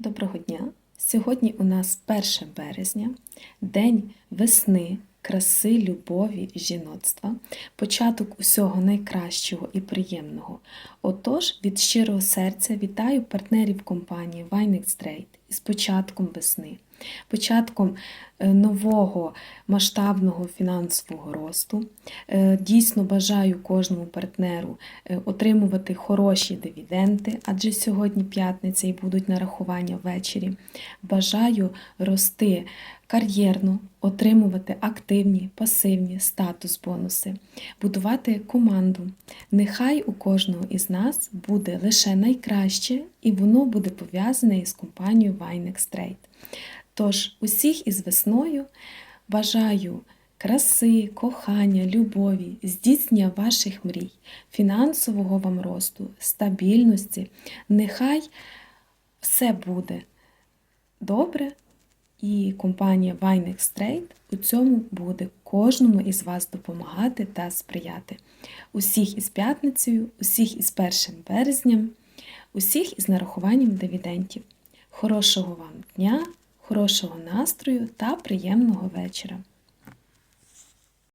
Доброго дня! Сьогодні у нас 1 березня, День весни, краси, любові, жіноцтва, початок усього найкращого і приємного. Отож, від щирого серця вітаю партнерів компанії Вайник Стрейт із початком весни, початком е, нового масштабного фінансового росту. Е, Дійсно бажаю кожному партнеру е, отримувати хороші дивіденди, адже сьогодні п'ятниця і будуть нарахування ввечері. Бажаю рости кар'єрно, отримувати активні, пасивні статус бонуси, будувати команду. Нехай у кожного із нас буде лише найкраще, і воно буде пов'язане із компанією Vinex. Тож, усіх із весною бажаю краси, кохання, любові, здійснення ваших мрій, фінансового вам росту, стабільності. Нехай все буде добре, і компанія Vinex Trade у цьому буде кожному із вас допомагати та сприяти. Усіх із п'ятницею, усіх із 1 березням, усіх із нарахуванням дивідендів. Хорошого вам дня, хорошого настрою та приємного вечора!